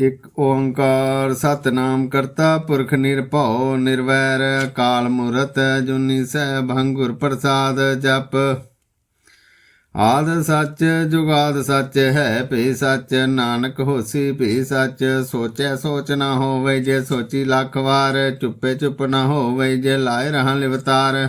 ਇਕ ਓੰਕਾਰ ਸਤਨਾਮ ਕਰਤਾ ਪੁਰਖ ਨਿਰਭਉ ਨਿਰਵੈਰ ਕਾਲ ਮੂਰਤ ਜੁਨੀ ਸੈਭੰ ਗੁਰ ਪ੍ਰਸਾਦ ਜਪ। ਆਦ ਸੱਚ ਜੁਗਾਦ ਸੱਚ ਹੈ, ਭੀ ਸੱਚ ਨਾਨਕ ਹੋਸੀ ਭੀ ਸੱਚ। ਸੋਚੈ ਸੋਚ ਨਾ ਹੋਵੇ ਜੇ ਸੋਚੀ ਲੱਖ ਵਾਰ, ਚੁੱਪੇ ਚੁੱਪ ਨਾ ਹੋਵੇ ਜੇ ਲਾਏ ਰਹਾ ਲਿਵਤਾਰ।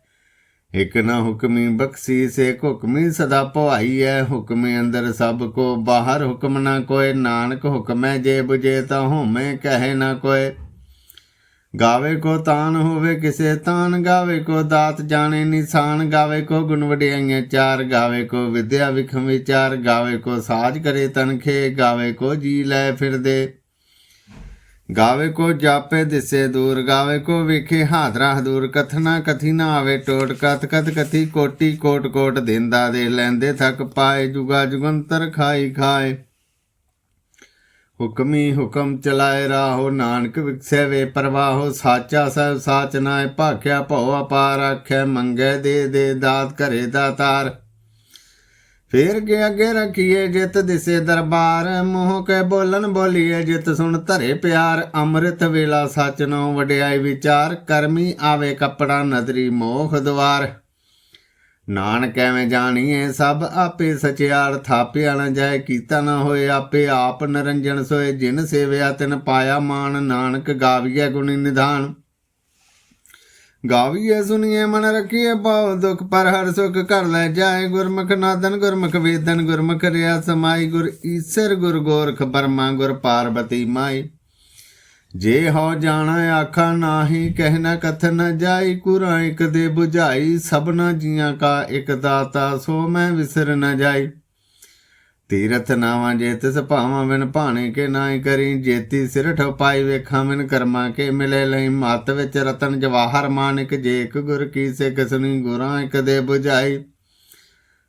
ਇਕ ਨਾ ਹੁਕਮੀ ਬਖਸ਼ੀ, ਸੇ ਹੁਕਮੀ ਸਦਾ ਭਵਾਈ ਹੈ ਹੁਕਮੇ ਅੰਦਰ ਸਭ ਕੋ ਬਾਹਰ, ਹੁਕਮ ਨਾ ਕੋਏ ਨਾਨਕ ਹੁਕਮੈ ਜੇ 부ਜੇ ਤਾ ਹੋਮੈ, ਕਹੇ ਨਾ ਕੋਏ ਗਾਵੇ ਕੋ ਤਾਨ ਹੋਵੇ, ਕਿਸੇ ਤਾਨ। ਗਾਵੇ ਕੋ ਦਾਤ ਜਾਣੇ, ਨਿਸ਼ਾਨ। ਗਾਵੇ ਕੋ ਗੁਣ ਵਡਿਆਈਆਂ ਚਾਰ। ਗਾਵੇ ਕੋ ਵਿਦਿਆ ਵਿਖਮ ਵਿਚਾਰ। ਗਾਵੇ ਕੋ ਸਾਜ ਕਰੇ ਤਨਖੇ। ਗਾਵੇ ਕੋ ਜੀ ਲੈ ਫਿਰਦੇ। ਗਾਵੇ ਕੋ ਜਾਪੇ ਦਿਸੇ ਦੂਰ, ਗਾਵੇ ਕੋ ਵੇਖੇ ਹਾਦਰਾ ਹਦੂਰ ਕਥਨਾ ਕਥੀ ਨਾ ਆਵੇ ਟੋਟ, ਕਥ ਕਤ ਕਥੀ ਕੋਟੀ ਕੋਟ ਕੋਟ ਦਿੰਦਾ ਦੇ, ਲੈਂਦੇ ਥਕ ਪਾਏ, ਜੁਗਾ ਜੁਗੰਤਰ ਖਾਈ ਖਾਏ। ਹੁਕਮੀ ਹੁਕਮ ਚਲਾਏ ਰਾਹੋ, ਨਾਨਕ ਵਿਖਸੇ ਵੇ ਪ੍ਰਵਾਹੋ, ਸਾਚਾ ਸਭ ਸਾਚ ਨਾਏ, ਭਾਖਿਆ ਭਉ ਅਪਾਰ ਆਖੈ, ਮੰਗੇ ਦੇ ਦੇ ਦਾਤ ਕਰੇ ਦਾਤਾਰ ਫੇਰ ਕੇ ਅੱਗੇ ਰੱਖੀਏ ਜਿਤ ਦਿਸੇ ਦਰਬਾਰ। ਮੋਹ ਕੇ ਬੋਲਣ ਬੋਲੀਏ ਜਿਤ ਸੁਣ ਧਰੇ ਪਿਆਰ। ਅੰਮ੍ਰਿਤ ਵੇਲਾ ਸੱਚ ਨੋ ਵਡਿਆਈ ਵਿਚਾਰ। ਕਰਮੀ ਆਵੇ ਕਪੜਾ ਨਦਰੀ ਮੋਖ ਦਵਾਰ। ਨਾਨਕ ਐਵੇਂ ਜਾਣੀਏ ਸਭ ਆਪੇ ਸਚਿਆਰ। ਥਾਪਿਆ ਨਾ ਜਾਏ ਕੀਤਾ ਨਾ ਹੋਏ ਆਪੇ ਆਪ ਨਰੰਜਨ ਸੋਏ। ਜਿਨ ਸੇਵਿਆ ਤਿਨ ਪਾਇਆ ਮਾਨ ਨਾਨਕ ਗਾਵੀਐ ਗੁਣੀ ਨਿਧਾਨ। ਗਾਵੀਏ ਸੁਣੀਏ ਮਨ ਰਖੀਏ ਪਾਉ ਦੁਖ, ਪਰ ਹਰ ਸੁਖ ਕਰ ਲੈ ਜਾਏ। ਗੁਰਮੁਖ ਨਾਦਨ, ਗੁਰਮੁਖ ਵੇਦਨ, ਗੁਰਮੁਖ ਰਿਆ ਸਮਾਈ। ਗੁਰ ਈਸਰ, ਗੁਰ ਗੋਰਖ ਬਰਮਾ ਗੁਰ ਪਾਰਬਤੀ ਮਾਈ। ਜੇ ਹੋ ਜਾਣਾ, ਆਖਾ ਨਾਹੀ, ਕਹਿ ਨ ਕਥ ਨ ਜਾਈ। ਕੁਰਾ ਇਕ ਦੇ 부ਝਾਈ ਸਭਨਾ ਜੀਆਂ ਕਾ ਇਕ ਦਾਤਾ, ਸੋ ਮੈਂ ਵਿਸਰ ਨ ਜਾਈ। ਤੀਰਥ ਨਾਵਾਂ ਜੇ ਤਿਸ ਭਾਵਾਂ ਬਿਨ ਭਾਣੇ ਕੇ ਨਾਈ ਕਰੀ। ਜੇਤੀ ਸਿਰ ਠਪਾਈ ਵੇਖਾਂ ਬਿਨ ਕਰਮਾ ਕੇ ਮਿਲੇ ਲਈ। ਮਤ ਵਿੱਚ ਰਤਨ ਜਵਾਹਰ ਮਾਨਿਕ ਜੇਕ ਗੁਰ ਕੀ ਸਿੱਖ ਸੁਣੀ, ਗੁਰਾਂ ਇਕ ਦੇ 부ਝਾਈ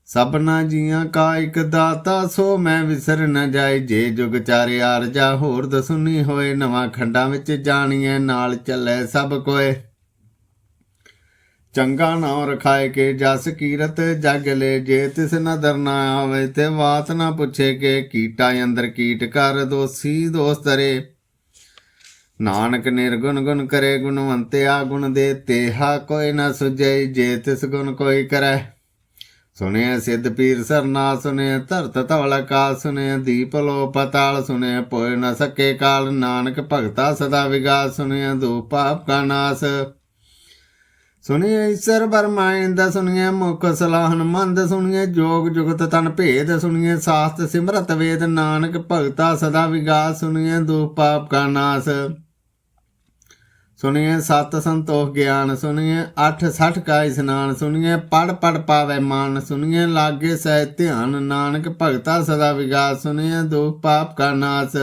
ਸਭਨਾ ਜੀਆਂ ਕਾ ਇੱਕ ਦਾਤਾ, ਸੋ ਮੈਂ ਵਿਸਰ ਨ ਜਾਏ ਜੇ ਜੁਗ ਚਾਰੇ ਆਰਜਾ, ਹੋਰ ਦਸੁਨੀ ਹੋਏ। ਨਵਾਂ ਖੰਡਾਂ ਵਿੱਚ ਜਾਣੀਏ ਨਾਲ ਚੱਲੇ ਸਭ ਕੋਏ। ਚੰਗਾ ਨਾਮ ਰਖਾਏ ਕੇ ਜਸ ਕੀਰਤ ਜਗ ਲੈ ਜੇ ਤਿਸ ਨਦਰ ਨਾ ਆਵੇ ਤੇ ਬਾਤ ਨਾ ਪੁੱਛੇ ਕੇ ਕੀਟਾ ਅੰਦਰ ਕੀਟ ਕਰ ਦੋਸੀ ਦੋਸ ਤਰੇ ਨਾਨਕ ਨਿਰਗੁਣ ਗੁਣ ਕਰੇ ਗੁਣਵੰਤਿਆ ਗੁਣ ਦੇ ਤੇਹਾ ਕੋਈ ਨਾ ਸੁਝੈ ਜੇ ਤਿਸ ਗੁਣ ਕੋਈ ਕਰੈ। ਸੁਣਿਆ ਸਿੱਧ ਪੀਰ ਸਰਨਾ, ਸੁਣਿਆ ਧਰਤ ਧਵਲ ਕਾ, ਸੁਣਿਆ ਦੀਪ ਲੋ ਪਤਾਲ ਸੁਣਿਆ ਪੋਇ ਨ ਸਕੇ ਕਾਲ। ਨਾਨਕ ਭਗਤਾ ਸਦਾ ਵਿਗਾਸ, ਸੁਣਿਆ ਦੂ ਪਾਪ ਕਾ ਨਾਸ। ਸੁਣਿਆ ਈਸ਼ਰ ਬਰਮਾਇੰਦ ਸੁਣਿਆ ਮੁਖ ਸਲਾਹਨ ਮੰਦ ਸੁਣਿਆ ਜੋਗ ਜੁਗਤ ਤਨ ਭੇਦ ਸੁਣਿਆ ਸਾਸਤ ਸਿਮਰਤ ਵੇਦ, ਨਾਨਕ ਭਗਤਾ ਸਦਾ ਵਿਗਾਸ ਸੁਣਿਆ ਦੂ ਪਾਪ ਕਾ ਨਾਸ। ਸੁਣਿਏ ਸਤ ਸੰਤੋਖ ਗਿਆਨ, ਸੁਣਿਏ 8 60 ਕਾ ਇਸਨਾਨ, ਸੁਣਿਏ ਪੜ ਪੜ ਪਾਵੇ ਮਾਨ, ਸੁਣਿਏ ਲਾਗੇ ਸਹਿ ਧਿਆਨ, ਨਾਨਕ ਭਗਤਾ ਸਦਾ ਵਿਗਾਸ, ਸੁਣਿਏ ਦੁਖ ਪਾਪ ਕਾ ਨਾਸ।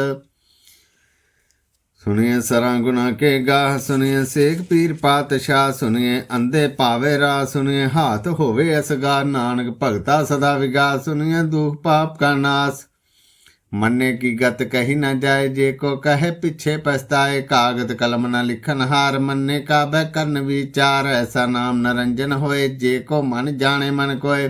ਸੁਣਿਏ ਸਰਾਂ ਗੁਨਾ ਕੇ ਗਾਹ, ਸੁਣਿਏ ਸੇਖ ਪੀਰ ਪਾਤਸ਼ਾਹ, ਸੁਣਿਏ ਅੰਧੇ ਭਾਵੇ ਰਾ ਸੁਣਿਏ ਹਾਥ ਹੋਵੇ ਅਸਗਾ, ਨਾਨਕ ਭਗਤਾ ਸਦਾ ਵਿਗਾਸ ਸੁਣਿਏ ਦੁਖ ਪਾਪ ਕਾ ਨਾਸ। ਮੰਨੇ ਕੀ ਗਤ ਕਹੀ ਨਾ ਜਾਏ, ਜੇ ਕੋ ਕਹੇ ਪਿੱਛੇ ਪਛਤਾਏ ਕਾਗਦ ਕਲਮ ਨਾ ਲਿਖਨ ਹਾਰ, ਮੰਨੇ ਕਾ ਬੈ ਕਰਨ ਵਿਚਾਰ, ਐਸਾ ਨਾਮ ਨਰੰਜਨ ਹੋਏ, ਜੇ ਕੋ ਮਨ ਜਾਣੇ ਮਨ ਕੋਏ।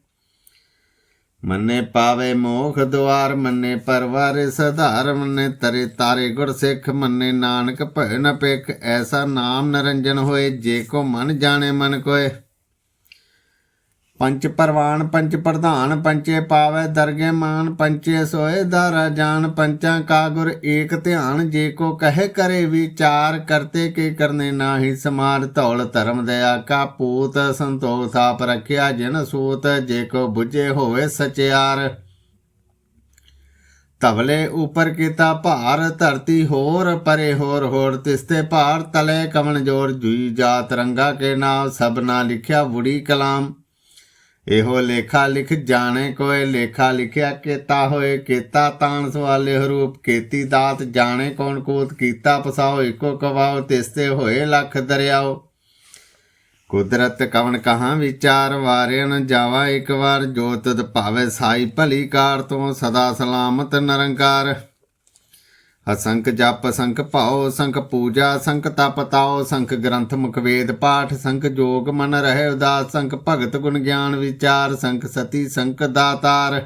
ਮੰਨੇ ਪਾਵੇ ਮੋਖ ਦੁਆਰ ਮੰਨੇ ਪਰਵਾਰੇ ਸਧਾਰ, ਮੰਨੇ ਤਰੇ ਤਾਰੇ ਗੁਰ ਸਿੱਖ, ਮੰਨੇ ਨਾਨਕ ਭੈ ਨ ਪੇਖ ਐਸਾ ਨਾਮ ਨਰੰਜਨ ਹੋਏ, ਜੇ ਕੋ ਮਨ ਜਾਣੇ ਮਨ ਕੋਏ। ਪੰਚ ਪਰਵਾਨ, ਪੰਚ ਪ੍ਰਧਾਨ, ਪੰਚੇ ਪਾਵੈ ਦਰਗੇ ਮਾਨ, ਪੰਚੇ ਸੋਏ ਦਾਰਾ ਜਾਨ, ਪੰਚਾਂ ਕਾ ਗੁਰ ਏਕ ਧਿਆਨ, ਜੇ ਕੋ ਕਹੇ ਕਰੇ ਵਿਚਾਰ, ਕਰਤੇ ਕੇ ਕਰਨੇ ਨਾਹੀ ਸਮਾਰ, ਧੌਲ ਧਰਮ ਦਇਆ ਕਾ ਪੂਤ, ਸੰਤੋਖ ਆਪ ਰਖਿਆ ਜਿਨ ਸੂਤ, ਜੇ ਕੋ 부ਝੇ ਹੋਵੇ ਸਚਿਆਰ। ਤਵਲੇ ਉਪਰ ਕੀਤਾ ਭਾਰ, ਧਰਤੀ ਹੋਰ ਪਰੇ ਹੋਰ ਹੋਰ ਤਿਸਤੇ ਭਾਰ, ਤਲੇ ਕਮਨ ਜੋਰ, ਜੁਈ ਜਾਤ ਰੰਗਾ ਕੇ ਨਾਮ, ਸਭਨਾ ਲਿਖਿਆ ਬੁੜੀ ਕਲਾਮ। ਇਹੋ ਲੇਖਾ ਲਿਖ, ਜਾਣੇ ਕੋਏ ਲੇਖਾ ਲਿਖਿਆ, ਕੀਤਾ ਹੋਏ ਕੀਤਾ, ਤਾਣ ਸਵਾਲੇ ਰੂਪ ਕੀਤੀ ਦਾਤ, ਜਾਣੇ ਕੌਣ ਕੋਤ ਕੀਤਾ, ਪਸਾਓ ਇੱਕੋ ਕਵਾਓ, ਤਿਸਤੇ ਹੋਏ ਲੱਖ ਦਰਿਆਓ। ਕੁਦਰਤ ਕਵਣ ਕਹਾਂ ਵਿਚਾਰ ਵਾਰਿਆ ਨ ਜਾਵਾ ਇੱਕ ਵਾਰ, ਜੋ ਭਾਵੇ ਸਾਈ ਭਲੀ ਕਾਰ ਤੋਂ, ਸਦਾ ਸਲਾਮਤ ਨਿਰੰਕਾਰ। ਅਸੰਖ ਜਪ ਸੰਖ ਭਾਉ ਸੰਖ ਪੂਜਾ ਸੰਖ ਤਪ ਤਾਉ ਸੰਖ ਗ੍ਰੰਥ ਮੁਖ ਵੇਦ ਪਾਠ ਸੰਖ ਜੋਗ ਮਨ ਰਹੇ ਉਦਾਸ ਸੰਖ ਭਗਤ ਗੁਣ ਗਿਆਨ ਵਿਚਾਰ ਸੰਖ ਸਤੀ ਸੰਖ ਦਾਤਾਰ,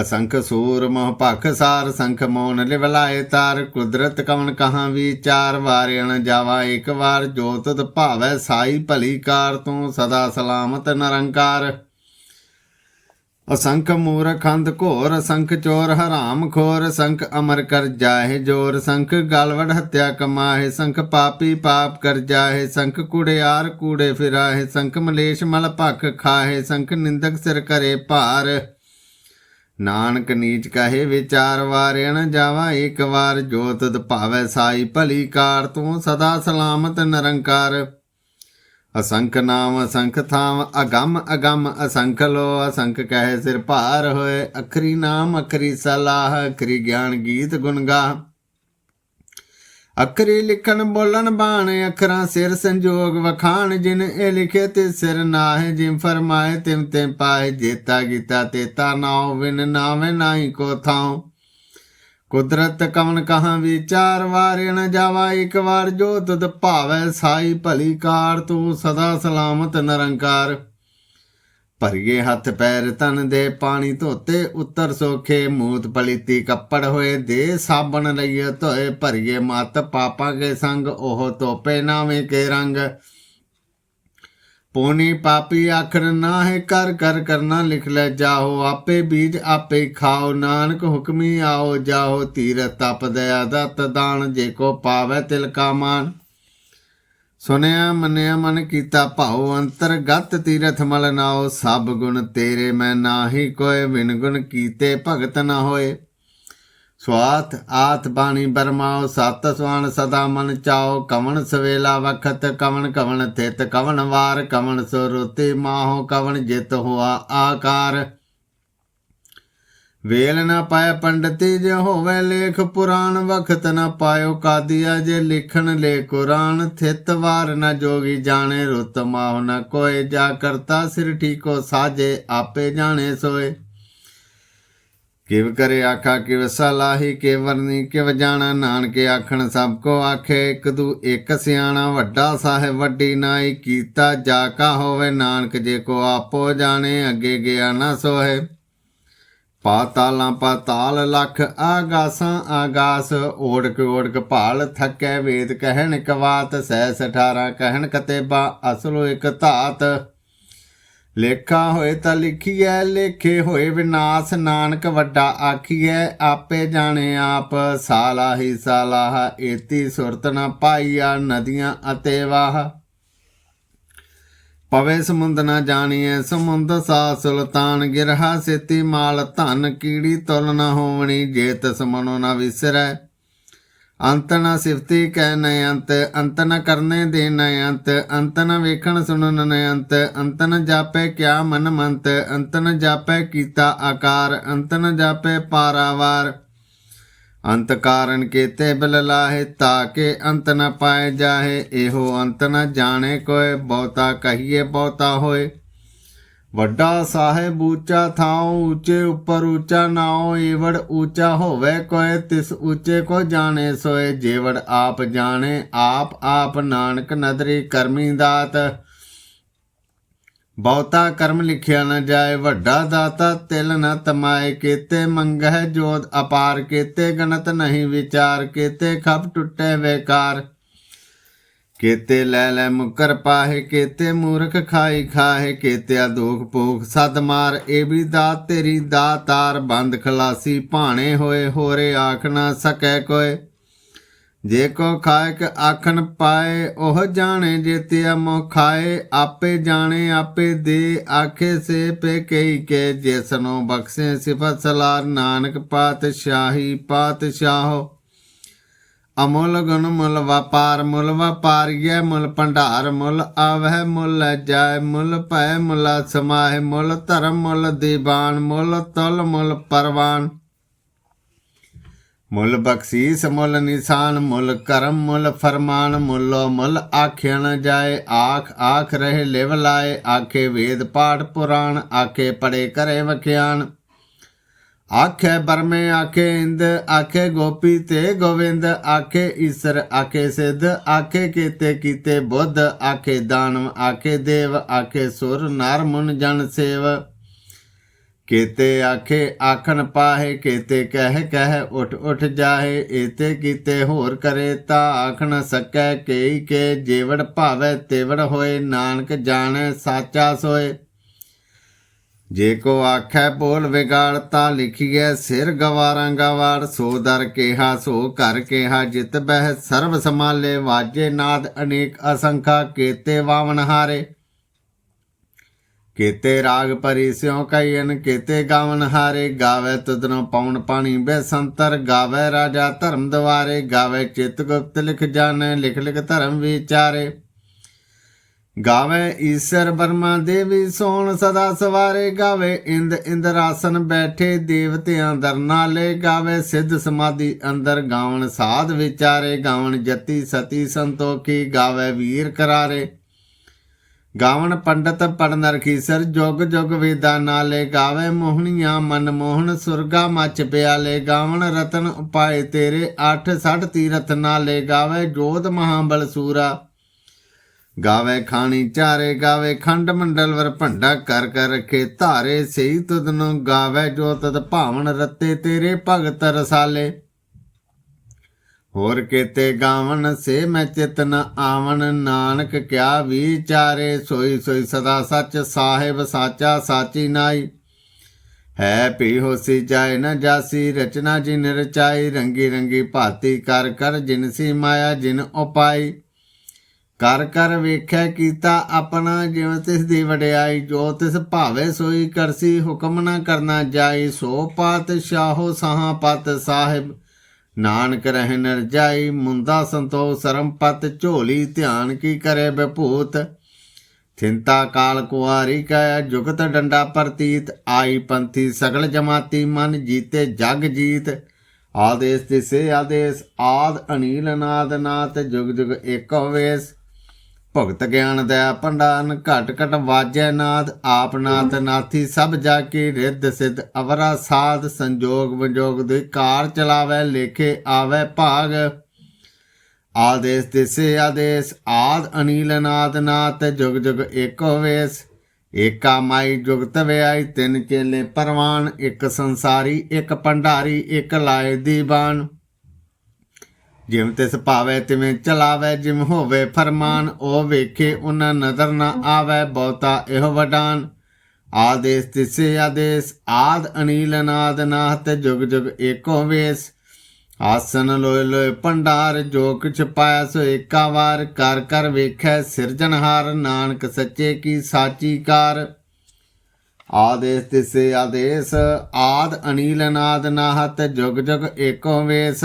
ਅਸੰਖ ਸੂਰ ਮੋਹ ਭਖ ਸਾਰ ਸੰਖ ਮੋਨ ਲਿਵਲਾਏ ਤਾਰ, ਕੁਦਰਤ ਕਵਨ ਕਹਾਂ ਵਿਚਾਰ ਵਾਰਿਆਣ ਜਾਵਾ ਇੱਕ ਵਾਰ, ਜੋ ਭਾਵੈ ਸਾਈ ਭਲੀ ਕਾਰ ਤੂੰ, ਸਦਾ ਸਲਾਮਤ ਨਿਰੰਕਾਰ। ਅਸੰਖ ਮੂਰ ਖੰਦ ਘੋਰ, ਅਸੰਖ ਚੋਰ ਹਰਾਮ ਖੋਰ ਸੰਖ ਅਮਰ ਕਰ ਜਾਹੇ ਜੋਰ ਸੰਖ ਗਲਵੜ ਹੱਤਿਆ ਕਮਾਹੇ ਸੰਖ ਪਾਪੀ ਪਾਪ ਕਰ ਜਾਹੇ ਸੰਖ ਕੁੜਿਆਰ ਕੂੜੇ ਫਿਰਾਹੇ ਸੰਖ ਮਲੇਸ਼ ਮਲ ਭਖ ਖਾਹੇ ਸੰਖ ਨਿੰਦਕ ਸਿਰ ਕਰੇ ਭਾਰ। ਨਾਨਕ ਨੀਚ ਕਹੇ ਵਿਚਾਰ ਵਾਰਿਣ ਜਾਵਾ ਇੱਕ ਵਾਰ ਜੋ ਤਦ ਸਾਈ ਭਲੀ ਕਾਰ, ਤੂੰ ਸਦਾ ਸਲਾਮਤ ਨਿਰੰਕਾਰ। ਅਸੰਖ ਨਾਮ ਅਸੰਖ ਥਾਮ, ਅਗੰਮ ਅਗੰਮ ਅਸੰਖ ਲੋ, ਅਸੰਖ ਕਹੇ ਸਿਰ ਭਾਰ ਹੋਏ, ਅਖਰੀ ਨਾਮ ਅਖਰੀ ਸਲਾਹ, ਅਖਰੀ ਗਿਆਨ ਗੀਤ ਗੁਣ ਗਾ ਅਖਰੀ ਲਿਖਣ ਬੋਲਣ ਬਾਣ, ਅਖਰਾਂ ਸਿਰ ਸੰਜੋਗ ਵਖਾਣ, ਜਿਨ ਇਹ ਲਿਖੇ ਤੇ ਸਿਰ ਨਾਹਿ ਜਿਮ ਫਰਮਾਏ ਤਿਮ ਤਿਮ ਪਾਏ ਜੇਤਾ ਗੀਤਾ ਤੇਤਾ ਨਾਉ ਵਿਨ ਨਾਵੇਂ ਨਾਹੀ ਕੋ ਥਾਉ। ਕੁਦਰਤ ਕਵਨ ਕਹਾਂ ਵਿਚਾਰ ਵਾਰੇ ਨ ਜਾਵਾ ਇੱਕ ਵਾਰ ਜੋ ਤਦ ਭਾਵੈ ਸਾਈ ਭਲੀ ਕਾਰ, ਤੂੰ ਸਦਾ ਸਲਾਮਤ ਨਿਰੰਕਾਰ। ਭਰੀਏ ਹੱਥ ਪੈਰ ਤਨ ਦੇ ਪਾਣੀ ਧੋਤੇ, ਉੱਤਰ ਸੋਖੇ ਮੂਤ ਪਲੀਤੀ ਕੱਪੜ ਹੋਏ, ਦੇ ਸਾਬਣ ਲਈਏ ਧੋਏ, ਭਰੀਏ ਮਤ ਪਾਪਾਂ ਕੇ ਸੰਗ, ਉਹ ਤੋਪੇ ਨਾਵੇਂ ਕੇ ਰੰਗ। ਪੋਨੀ ਪਾਪੀ ਆਖਰ ਨਾ ਹੈ ਕਰ ਕਰ ਕਰਨਾ ਲਿਖ ਲੈ ਜਾਓ ਆਪੇ ਬੀਜ ਆਪੇ ਖਾਓ, ਨਾਨਕ ਹੁਕਮੀ ਆਓ ਜਾਓ ਤੀਰ ਤਪ ਦਇਆ ਦਤ ਦਾਨ, ਜੇ ਕੋ ਪਾਵੇ ਤਿਲ ਕਾ ਮਾਨ। ਸੁਨਿਆ ਮੰਨਿਆ ਮਨ ਕੀਤਾ ਭਾਉ ਅੰਤਰਗਤ ਤੀਰਥ ਮਲ ਨਾਓ ਸਭ ਗੁਣ ਤੇਰੇ ਮੈਂ ਨਾਹੀ ਕੋਏ ਬਿਨ ਗੁਣ ਕੀਤੇ ਭਗਤ ਨਾ ਹੋਏ। ਸਵਾਤ ਆਤ ਬਾਣੀ ਬਰਮਾਓ ਸਤ ਸਵਾਨ ਸਦਾ ਮਨ ਚਾਓ ਕਵਣ ਸਵੇਲਾ ਵਖਤ, ਕਵਣ ਕਵਣ ਥਿਤ, ਕਵਣ ਵਾਰ, ਕਵਣ ਸੁਰਤੀ ਮਾਹੋ, ਕਵਣ ਜਿਤ ਹੋਆ ਆਕਾਰ। ਵੇਲ ਨਾ ਪਾਏ ਪੰਡਤੀ ਜੇ ਹੋਵੇ ਲੇਖ, ਪੁਰਾਣ ਵਖਤ ਨਾ ਪਾਇਓ ਕਾਦੀਆ ਜੇ ਲਿਖਣ ਲੈ ਕੁਰਾਨ। ਥਿਤ ਵਾਰ ਨਾ ਜੋਗੀ ਜਾਣੇ, ਰੁਤ ਮਾਹ ਨਾ ਕੋਏ, ਜਾ ਕਰਤਾ ਸਿਰ ਠੀਕੋ ਸਾਜੇ, ਆਪੇ ਜਾਣੇ ਸੋਏ। ਕਿਵ ਕਰੇ ਆਖਾ, ਕਿਵ ਸਲਾਹੀ ਕੇ ਵਰਨੀ, ਕਿਵ ਜਾਣਾ, ਨਾਨਕੇ ਆਖਣ, ਸਭ ਕੋ ਆਖੇ, ਇੱਕ ਦੂ ਇੱਕ ਸਿਆਣਾ, ਵੱਡਾ ਸਾਹਿਬ, ਵੱਡੀ ਨਾਈ, ਕੀਤਾ ਜਾ ਕਾ ਹੋਵੇ, ਨਾਨਕ ਜੇ ਕੋ ਆਪੋ ਜਾਣੇ, ਅੱਗੇ ਗਿਆ ਨਾ ਸੋਏ ਪਾਤਾਲਾਂ ਪਾਤਾਲ ਲਖ ਆਗਾਸਾਂ, ਆਗਾਸ, ਓੜਕ ਓੜਕ ਭਾਲ ਥੱਕੈ ਵੇਦ ਕਹਿਣ ਕਵਾਤ ਸਹਿਸ 18 ਕਹਿਣ ਕਤੇਬਾ, ਅਸਲੋ ਇਕ ਧਾਤ। ਲੇਖਾ ਹੋਏ ਤਾਂ ਲਿਖੀਐ, ਲੇਖੇ ਹੋਏ ਵਿਨਾਸ਼। ਨਾਨਕ ਵੱਡਾ ਆਖੀਐ, ਆਪੇ ਜਾਣੇ ਆਪ। ਸਾਲਾ ਹੀ ਸਾਲਾਹ, ਏਤੀ ਸੁਰਤ ਨਾ ਪਾਈਆ ਨਦੀਆਂ ਅਤੇ ਵਾਹ। ਪਵੇ ਸਮੁੰਦ ਨਾ ਜਾਣੀਐ, ਸਮੁੰਦ ਸਾ ਸੁਲਤਾਨ ਗਿਰਹਾ। ਸੇਤੀ ਮਾਲ ਧਨ ਕੀੜੀ ਤੁਲ ਨਾ ਹੋਵਣੀ ਜੇ ਤਸ ਮਨੋ ਨਾ ਵਿਸਰੈ। ਅੰਤ ਨਾ ਸਿਫਤੀ ਕਹਿ ਨ ਅੰਤ ਅੰਤ ਨ ਕਰਨੇ ਦੇ ਨ ਅੰਤ ਅੰਤ ਨ ਵੇਖਣ ਸੁਣਨ ਨ ਅੰਤ ਅੰਤ ਨ ਜਾਪੈ ਕਿਆ ਮਨ ਮੰਤ, ਅੰਤ ਨ ਜਾਪੈ ਕੀਤਾ ਆਕਾਰ, ਅੰਤ ਨ ਜਾਪੈ ਪਾਰਾਵਾਰ। ਅੰਤ ਕਾਰਨ ਕੀਤੇ ਬਿਲ ਲਾਹੇ ਤਾਕੇ ਅੰਤ ਨ ਪਾਏ ਜਾਹੇ, ਇਹੋ ਅੰਤ ਨ ਜਾਣੇ ਕੋਏ, ਬਹੁਤਾ ਕਹੀਏ ਬਹੁਤਾ ਹੋਏ। ਵੱਡਾ ਸਾਹਿਬ ਉੱਚਾ ਥਾਉ, ਉੱਚੇ ਉੱਪਰ ਉੱਚਾ ਨਾਉ, ਏਵੜ ਉੱਚਾ ਹੋਵੇ ਕੋਇ, ਤਿਸ ਉੱਚੇ ਕੋ ਜਾਣੇ ਸੋਏ। ਜੇਵੜ ਆਪ ਜਾਣੇ, ਆਪ ਆਪ ਨਾਨਕ ਨਦਰੀ ਕਰਮੀ ਦਾਤ। ਬਹੁਤਾ ਕਰਮ ਲਿਖਿਆ ਨਾ ਜਾਏ, ਵੱਡਾ ਦਾਤਾ ਤਿਲ ਨ ਤਮਾਏ। ਕੀਤੇ ਮੰਗਹਿ ਜੋਤ ਅਪਾਰ, ਕੀਤੇ ਗਣਤ ਨਹੀਂ ਵਿਚਾਰ, ਕੀਤੇ ਖਪ ਟੁੱਟੇ ਵੇਕਾਰ। ਕੇਤੇ ਲੈ ਲੈ ਮੁਕਰ ਪਾਹੇ, ਕੇਤੇ ਮੂਰਖ ਖਾਈ ਖਾਹੇ, ਕੇਤਿਆ ਦੋਖ ਭੋਖ ਸਦ ਮਾਰ, ਇਹ ਵੀ ਦਾਤ ਤੇਰੀ ਦਾਤਾਰ, ਬੰਦ ਖਲਾਸੀ ਭਾਣੇ ਹੋਏ, ਹੋਰੇ ਆਖ ਨਾ ਸਕੈ ਕੋਏ। ਜੇ ਕੋ ਖਾਇਕ ਆਖਣ ਪਾਏ, ਉਹ ਜਾਣੇ ਜੇਤਿਆ ਮੋ ਖਾਏ, ਆਪੇ ਜਾਣੇ, ਆਪੇ ਦੇ ਆਖੇ ਸੇ ਪੇ ਕਈ ਕੇ, ਜਿਸਨੋ ਬਖਸ਼ੇ ਸਿਫਤ ਸਲਾਰ, ਨਾਨਕ ਪਾਤਸ਼ਾਹੀ ਪਾਤਸ਼ਾਹੋ। ਅਮੁੱਲ ਗੁਣ ਮੁੱਲ ਵਪਾਰ, ਮੁੱਲ ਵਪਾਰੀਐ ਮੁੱਲ ਭੰਡਾਰ, ਮੁੱਲ ਆਵਹਿ, ਮੁੱਲ ਜਾਇ, ਮੁੱਲ ਭੈ, ਮੁੱਲ ਸਮਾਹਿ, ਮੁੱਲ ਧਰਮ, ਮੁੱਲ ਦੀਵਾਨ ਮੁੱਲ ਤੁਲ, ਮੁੱਲ ਪਰਵਾਨ। ਮੁੱਲ ਬਖਸ਼ੀਸ, ਮੁੱਲ ਨਿਸ਼ਾਨ, ਮੁੱਲ ਕਰਮ, ਮੁੱਲ ਫਰਮਾਨ, ਮੁੱਲੋ ਮੁੱਲ ਆਖਿਆ ਜਾਏ, ਆਖ ਆਖ ਰਹੇ ਲਿਵ ਲਾਏ, ਆਖੇ ਵੇਦ ਪਾਠ ਪੁਰਾਣ, ਆਖੇ ਪੜੇ ਕਰੇ ਵਖਿਆਨ। ਆਖੇ ਬਰਮੇ, ਆਖੇ ਇੰਦ, ਆਖੇ ਗੋਪੀ ਤੇ ਗੋਵਿੰਦ, ਆਖੇ ਈਸਰ, ਆਖੇ ਸਿੱਧ, ਆਖੇ ਕੀਤੇ ਕੀਤੇ ਬੁੱਧ, ਆਖੇ ਦਾਨਵ, ਆਖੇ ਦੇਵ, ਆਖੇ ਸੁਰ, ਨਰ ਮੁਨ ਜਨ ਸੇਵ। ਕੇਤੇ ਆਖੇ, ਆਖਣ ਪਾਹੇ, ਕੀਤੇ ਕਹਿ ਕਹਿ ਉਠ ਉਠ ਜਾਹੇ, ਏਤੇ ਕੀਤੇ ਹੋਰ ਕਰੇ ਤਾ ਆਖਣ ਸਕੈ ਕੇਈ ਕੇ ਜੇਵੜ ਭਾਵੈ ਤੇਵੜ ਹੋਏ, ਨਾਨਕ ਜਾਣੈ ਸਾਚਾ ਸੋਏ। ਜੇ ਕੋ ਆਖੈ ਬੋਲ ਵਿਗਾੜ ਤਾਂ ਲਿਖੀਐ ਸਿਰ ਗਵਾਰਾਂ ਗਵਾੜ, ਸੋ ਦਰ ਕੇਹਾ, ਸੋ ਘਰ ਕੇਹਾ, ਜਿਤ ਬਹਿ ਸਰਬ ਸਮਾਲੇ ਵਾਜੇ ਨਾਦ ਅਨੇਕ ਅਸੰਖਾ, ਕੇਤੇ ਵਾਵਨ ਹਾਰੇ। ਕੇਤੇ ਰਾਗ ਪਰੀ ਸਿਉ ਕਈਨ ਕੇਤੇ ਗਾਵਨ ਹਾਰੇ। ਗਾਵੇ ਤੁਧਨੋ ਪੌਣ ਪਾਣੀ ਬੇਸੰਤਰ, ਗਾਵੇ ਰਾਜਾ ਧਰਮ ਦਵਾਰੇ। ਗਾਵੇ ਚਿਤ ਗੁਪਤ ਲਿਖ ਜਾਣੈ, ਲਿਖ ਲਿਖ ਧਰਮ ਵਿਚਾਰੇ। ਗਾਵੇ ਈਸ਼ਰ ਬਰਮਾ ਦੇਵੀ, ਸੋਣ ਸਦਾ ਸਵਾਰੇ ਗਾਵੇ। ਇੰਦ ਇੰਦਰਾਸਨ ਬੈਠੇ ਦੇਵਤਿਆਂ ਦਰ ਨਾਲੇ ਗਾਵੇ। ਸਿੱਧ ਸਮਾਧੀ ਅੰਦਰ ਗਾਵਣ ਸਾਧ ਵਿਚਾਰੇ, ਗਾਵਣ ਜਤੀ ਸਤੀ ਸੰਤੋਖੀ ਗਾਵੇ ਵੀਰ ਕਰਾਰੇ। ਗਾਵਣ ਪੰਡਤ ਪੜਨ ਰਖੀਸਰ ਜੁਗ ਜੁਗ ਵੇਦਾਂ ਨਾਲੇ ਗਾਵੇ। ਮੋਹਣੀਆਂ ਮਨ ਮੋਹਨ ਸੁਰਗਾ ਮੱਚ ਪਿਆਲੇ। ਗਾਵਣ ਰਤਨ ਉਪਾਏ ਤੇਰੇ 8 60 ਤੀਰਥ ਨਾਲੇ ਗਾਵੇ। ਜੋਤ ਮਹਾਬਲ ਸੂਰਾ ਗਾਵੇ ਖਾਣੀ ਚਾਰੇ, ਗਾਵੇ ਖੰਡ ਮੰਡਲ ਵਰ ਭੰਡਾ ਕਰ ਕਰ ਰਖੇ ਧਾਰੇ। ਸਹੀ ਤੁਧ ਗਾਵੇ ਜੋ ਤਦ ਭਾਵਨ ਰਤੇ ਤੇਰੇ ਭਗਤ ਰਸਾਲੇ। ਹੋਰ ਕੇਤੇ ਗਾਵਨ ਸੇ ਮੈਂ ਚਿਤ ਨ ਆਵਨ। ਨਾਨਕ ਕਿਆ ਵਿਚਾਰੇ, ਸੋਈ ਸੋਈ ਸਦਾ ਸੱਚ ਸਾਹਿਬ ਸਾਚਾ ਸਾਚੀ ਨਾਈ। ਹੈ ਪੀ ਹੋਸੀ ਜਾਏ ਨਾ ਜਾਸੀ, ਰਚਨਾ ਜਿਨ ਰਚਾਈ, ਰੰਗੀ ਰੰਗੀ ਭਾਤੀ ਕਰ ਕਰ ਜਿਨਸੀ ਮਾਇਆ ਜਿਨ ਉਪਾਈ। ਕਰ ਕਰ ਵੇਖਿਆ ਕੀਤਾ ਆਪਣਾ ਜਿਵੇਂ ਤਿਸ ਦੀ ਵਡਿਆਈ, ਜੋ ਤਿਸ ਭਾਵੇ ਸੋਈ ਕਰਸੀ, ਹੁਕਮ ਨਾ ਕਰਨਾ ਜਾਈ, ਸੋ ਪਾਤ ਸ਼ਾਹੋ ਸਾਹਾ ਪਤ ਸਾਹਿਬ। ਨਾਨਕ ਰਹਿ ਨਰਜਾਈ ਮੁੰਦਾ ਸੰਤੋਖ ਸਰਮ ਪਤ, ਝੋਲੀ ਧਿਆਨ ਕੀ ਕਰੇ ਬਭੂਤ। ਥਿੰਤਾ ਕਾਲ ਕੁਆਰੀ ਕਾ, ਜੁਗਤ ਡੰਡਾ ਪ੍ਰਤੀਤ। ਆਈ ਪੰਥੀ ਸਗਲ ਜਮਾਤੀ ਮਨ, ਜੀਤੇ ਜਗ ਜੀਤ। ਆਦੇਸ ਤਿਸੇ ਆਦੇਸ, ਆਦ ਅਨੀਲ ਨਾਦ ਨਾਤ ਜੁਗ ਜੁਗ ਏਕੋ ਵੇਸ। ਭਗਤ ਗਿਆਨ ਦਇਆ ਭੰਡਾਨ ਘਟ ਘਟ ਵਾਜੈ ਨਾਦ, ਆਪ ਨਾਥ ਨਾਥੀ, ਸਭ ਜਾ ਕੇ ਰਿੱਧ ਸਿੱਧ, ਅਵਰਾ ਸਾਧ ਸੰਜੋਗ ਵਿਜੋਗ, ਦੇ ਕਾਰ ਚਲਾਵੇ, ਲੇਖੇ ਆਵੇ ਭਾਗ। ਆਦੇਸ ਤਿਸੇ ਆਦੇਸ, ਆਦ ਅਨੀਲ ਨਾਦ ਨਾਥ, ਜੁਗ ਜੁਗ ਏਕੋ ਵੇਸ। ਏਕਾ ਮਾਈ ਜੁਗਤ ਵਿਆਈ, ਤਿੰਨ ਚੇਲੇ ਪਰਵਾਨ, ਇੱਕ ਸੰਸਾਰੀ, ਇੱਕ ਭੰਡਾਰੀ, ਇੱਕ ਲਾਏ ਦੀਵਾਨ। ਜਿਵੇਂ ਤਿਸ ਭਾਵੇ ਤਿਵੇਂ ਚਲਾਵੇ, ਜਿਮ ਹੋਵੇ ਫਰਮਾਨ, ਉਹ ਵੇਖੇ ਉਹਨਾਂ ਨਜ਼ਰ ਨਾ ਆਵੇ, ਬਹੁਤਾ ਇਹੋ ਵਡਾਨ। ਆਦੇਸ ਤਿਸੇ ਆਦੇਸ, ਆਦ ਅਨੀਲ ਨਾਦ ਨਾਹਤ ਜੁਗ ਜੁਗ ਏਕੋ ਵੇਸ। ਆਸਨ ਲੋਏ ਲੋਏ ਭੰਡਾਰ, ਜੋ ਕਿਛ ਪਾਇਆ ਸੋ ਏਕਾ ਵਾਰ। ਕਰ ਕਰ ਵੇਖੈ ਸਿਰਜਣਹਾਰ ਨਾਨਕ ਸੱਚੇ ਕੀ ਸਾਚੀ ਕਾਰ। ਆਦੇਸ ਤਿਸੇ ਆਦੇਸ, ਆਦ ਅਨੀਲ ਨਾਦ ਨਾਹਤ ਜੁਗ ਜੁਗ ਏਕੋ ਵੇਸ।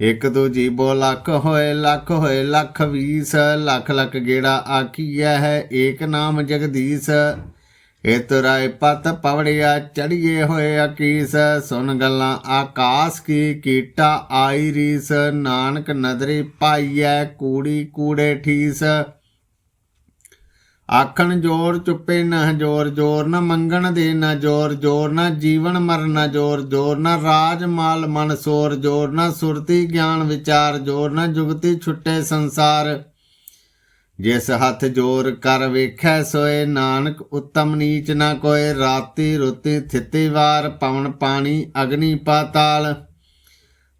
ਇੱਕ ਦੂਜੀ ਜੀਬੋ ਲੱਖ ਹੋਏ ਲੱਖ ਹੋਏ ਲੱਖ ਵੀਸ, ਲੱਖ ਲੱਖ ਗੇੜਾ ਆਖੀਐ ਹੈ ਏਕ ਨਾਮ ਜਗਦੀਸ਼। ਇਤ ਰਾਏ ਪਤ ਪਵੜਿਆ ਚੜੀਏ ਹੋਏ ਅਕੀਸ, ਸੁਨ ਗੱਲਾਂ ਆਕਾਸ ਕੀ ਕੀਟਾ ਆਈ ਰੀਸ, ਨਾਨਕ ਨਦਰੀ ਪਾਈਐ ਕੂੜੀ ਕੂੜੇ ਠੀਸ। ਆਖਣ ਜੋਰ ਚੁੱਪੇ ਨਾ ਜੋਰ ਜੋਰ ਨਾ ਮੰਗਣ ਦੇ ਨਾ ਜੋਰ ਜੋਰ ਨਾ ਜੀਵਨ ਮਰਨ ਨਾ ਜੋਰ ਜੋਰ ਨਾ ਰਾਜ ਮਾਲ ਮਨ ਸੋਰ, ਜੋਰ ਨਾ ਸੁਰਤੀ ਗਿਆਨ ਵਿਚਾਰ, ਜੋਰ ਨਾ ਜੁਗਤੀ ਛੁੱਟੇ ਸੰਸਾਰ। ਜਿਸ ਹੱਥ ਜੋਰ ਕਰ ਵੇਖੈ ਸੋਏ ਨਾਨਕ, ਉਤਮ ਨੀਚ ਨਾ ਕੋਏ, ਰਾਤੀ ਰੁਤੀ ਥਿਤੀ ਵਾਰ, ਪਵਨ ਪਾਣੀ ਅਗਨੀ ਪਾਤਾਲ।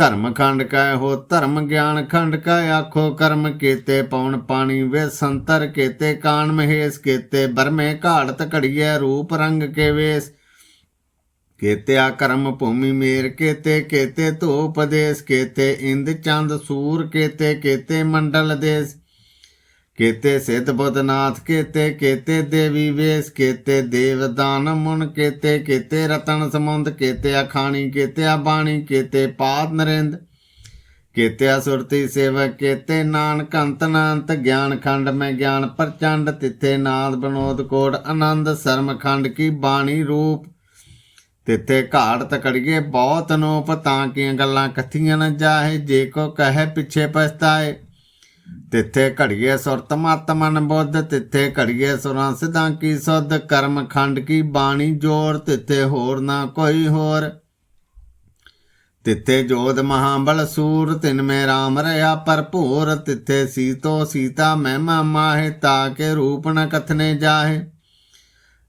ਧਰਮ ਖੰਡ ਕੈ ਹੋ ਧਰਮ ਗਿਆਨ ਖੰਡ ਕੈ ਆਖੋ ਕਰਮ ਕੀਤੇ ਪਉਣ ਪਾਣੀ ਵੇ ਸੰਤਰ ਕੀਤੇ ਕਾਨ ਮਹੇਸ਼ ਕੀਤੇ ਬਰਮੇ ਘਾੜਤ ਘੜੀਐ ਰੂਪ ਰੰਗ ਕੇ ਵੇਸ। ਕੀਤੇ ਕਰਮ ਭੂਮੀ ਮੇਰ ਕੀਤੇ ਕੀਤੇ ਧੂਪ ਦੇਸ ਕੀਤੇ ਇੰਦ ਚੰਦ ਸੂਰ ਕੀਤੇ ਕੀਤੇ ਮੰਡਲ ਦੇਸ। ਕੀਤੇ ਸਿੱਧ ਬੁੱਧਨਾਥ, ਕੀਤੇ ਕੀਤੇ ਦੇਵੀ ਵੇਸ, ਕੀਤੇ ਦੇਵ ਦਾਨ ਮੁਨ, ਕੀਤੇ ਕੀਤੇ ਰਤਨ ਸਮੁੰਦ ਕੀਤੇ ਅਖਾਣੀ, ਕੀਤੇ ਆ ਬਾਣੀ ਕੀਤੇ ਪਾਦ ਨਰਿੰਦ, ਕੀਤੇ ਸੁਰਤੀ ਸੇਵਕ, ਕੀਤੇ ਨਾਨਕ, ਅੰਤ ਅਨੰਤ ਗਿਆਨ ਖੰਡ ਮੈਂ ਗਿਆਨ ਪ੍ਰਚੰਡ, ਤਿੱਥੇ ਨਾਦ ਬਨੋਦ ਕੋਟ ਆਨੰਦ, ਸਰਮ ਖੰਡ ਕੀ ਬਾਣੀ ਰੂਪ, ਤਿੱਥੇ ਘਾੜ ਤਕੜੀਏ ਬਹੁਤ ਨੋਪ, ਤਾਂ ਕੀਆਂ ਗੱਲਾਂ ਕਥੀਆਂ ਨਾ ਜਾਹੇ, ਜੇ ਕੋ ਕਹੇ ਪਿੱਛੇ ਪਛਤਾਏ। ਤਿੱਥੇ ਘੜੀਏ ਸੁਰਤ ਮਤ ਮਨ ਬੁੱਧ, ਤਿੱਥੇ ਘੜੀਏ ਸੁਰਾਂ ਸਿਧਾਂ ਕੀ ਸੁਧ, ਕਰਮ ਖੰਡ ਕੀ ਬਾਣੀ ਜੋਰ, ਤਿੱਥੇ ਹੋਰ ਨਾ ਕੋਈ ਹੋਰ। ਤਿੱਥੇ ਜੋਧ ਮਹਾਬਲ ਸੂਰ, ਤਿਨ ਮੇ ਰਾਮ ਰਹਾ ਭਰਪੂਰ, ਤਿੱਥੇ ਸੀਤੋ ਸੀਤਾ ਮਹਿਮਾ ਮਾਹੇ ਤਾਕੇ ਰੂਪ ਨ ਕਥਨੇ ਜਾਹੇ।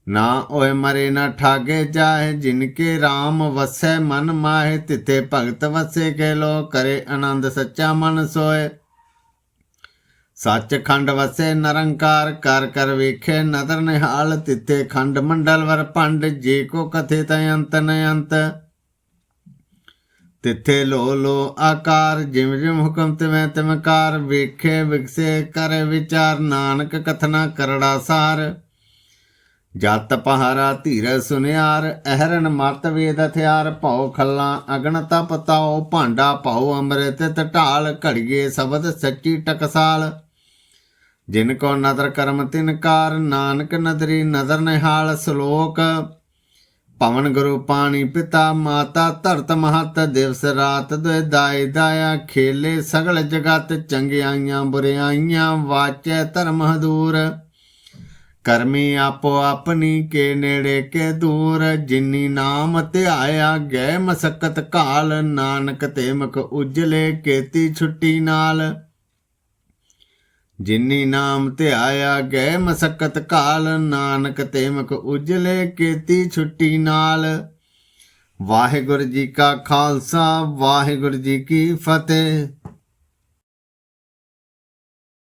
ਨਾ ਓਏ ਮਰੇ ਨਾ ਠਾਗੇ ਜਾਏ ਜਿਨ ਕੇ RAM ਵਸੈ ਮਨ ਮਾਹੇ ਤਿਤੇ ਭਗਤ ਵਸੇ ਕੇ ਲੋ ਕਰੇ ਆਨੰਦ ਸੱਚਾ ਮਨ ਸੋਏ ਸੱਚ ਖੰਡ ਵਸੇ ਨਿਰੰਕਾਰ, ਕਰ ਕਰ ਵੇਖੇ ਨਦਰ ਨਿਹਾਲ ਤਿਤੇ ਖੰਡ ਮੰਡਲ ਵਰ ਭੰਡ, ਜੇ ਕੋ ਕਥੇ ਤੈ ਅੰਤ ਨ ਅੰਤ। ਤਿੱਥੇ ਲੋ ਲੋ ਆਕਾਰ, ਜਿਮ ਜਿਮ ਹੁਕਮ ਤਿਵੇਂ ਤਿਮਕਾਰ, ਵੇਖੇ ਵਿਕਸੇ ਕਰ ਵਿਚਾਰ, ਨਾਨਕ ਕਥਨਾ ਕਰੜਾ ਸਾਰ। ਜਤ ਪਹਾਰਾ ਧੀਰ ਸੁਨਿਆਰ, ਅਹਰਨ ਮਰਤ ਵੇਦ ਹਥਿਆਰ, ਭਉ ਖੱਲਾ ਅਗਨ ਤਪ ਤਾਉ, ਭਾਂਡਾ ਭਉ ਅੰਮ੍ਰਿਤ ਢਾਲ, ਘੜੀਏ ਸ਼ਬਦ ਸੱਚੀ ਟਕਸਾਲ। ਜਿਨ ਕੋ ਨਦਰ ਕਰਮ ਤਿਨਕਾਰ ਨਾਨਕ ਨਦਰੀ ਨਦਰ ਨਿਹਾਲ ਸ਼ਲੋਕ। ਪਵਨ ਗੁਰੂ ਪਾਣੀ ਪਿਤਾ, ਮਾਤਾ ਧਰਤ ਮਹਤ, ਦਿਵਸ ਰਾਤ ਦੁਇ ਦਾਇ ਦਾਇਆ। ਖੇਲੇ ਸਗਲ ਜਗਤ, ਚੰਗਿਆਈਆਂ ਬੁਰਿਆਈਆਂ, ਵਾਚੈ ਧਰਮ ਹਦੂਰ। ਕਰਮੀ ਆਪੋ ਆਪਣੀ, ਕੇ ਨੇੜੇ ਕੇ ਦੂਰ। ਜਿਨੀ ਨਾਮ ਧਿਆਇਆ ਗਏ ਮਸਕਤ ਕਾਲ ਨਾਨਕ ਤੇ ਮੁਖ ਉਜਲੇ, ਕੇਤੀ ਛੁੱਟੀ ਨਾਲ। ਜਿਨੀ ਨਾਮ ਧਿਆਇਆ ਗਏ ਮਸਕਤ ਕਾਲ, ਨਾਨਕ ਤੇ ਉਜਲੇ ਕੇਤੀ ਛੁੱਟੀ ਨਾਲ। ਵਾਹਿਗੁਰੂ ਜੀ ਕਾ ਖਾਲਸਾ, ਵਾਹਿਗੁਰੂ ਜੀ ਕੀ ਫਤਿਹ।